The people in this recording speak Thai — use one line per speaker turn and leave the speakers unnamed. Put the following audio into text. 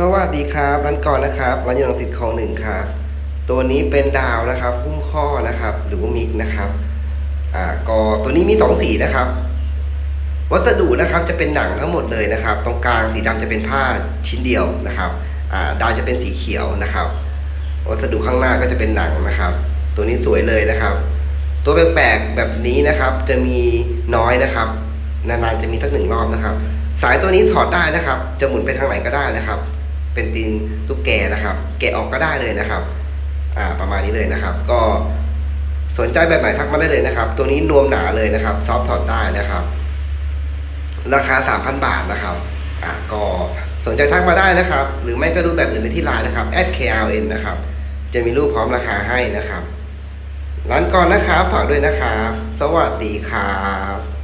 สวัสดีครับร้านก่อนนะครับร้านยนต์สิทธิ์ของหนึ่งครับ ตัวนี้เป็นดาวนะครับหุ้มข้อนะครับ หรือว่ามิกนะครับอ่าก็ตัวนี้มีสองสีนะครับ วัสดุนะครับจะเป็นหนังทั้งหมดเลยนะครับ ตรงกลางสีดำจะเป็นผ้าชิ้นเดียวนะครับอ่าดาวจะเป็นสีเขียวนะครับ วัสดุข้างหน้าก็จะเป็นหนังนะครับ ตัวนี้สวยเลยนะครับ ตัวแปลกๆแบบนี้นะครับ จะมีน้อยนะครับนานๆจะมีสักหนึ่งรอบนะครับ สายตัวนี้ถอดได้นะครับ จะหมุนไปทางไหนก็ได้นะครับ เป็นตีนตุ๊กแกนะครับ แกะออกก็ได้เลยนะครับอ่าประมาณนี้เลยนะครับ ก็สนใจแบบไหนทักมาได้เลยนะครับ ตัวนี้นวมหนาเลยนะครับซอฟถอดได้นะครับ ราคา 3,000 บาทนะครับอ่าก็สนใจทักมาได้นะครับ หรือไม่ก็ดูแบบอื่นในที่ไลน์นะครับ @kln นะครับ จะมีรูปพร้อมราคาให้นะครับร้านก่อนนะครับฝากด้วยนะครับ สวัสดีครับ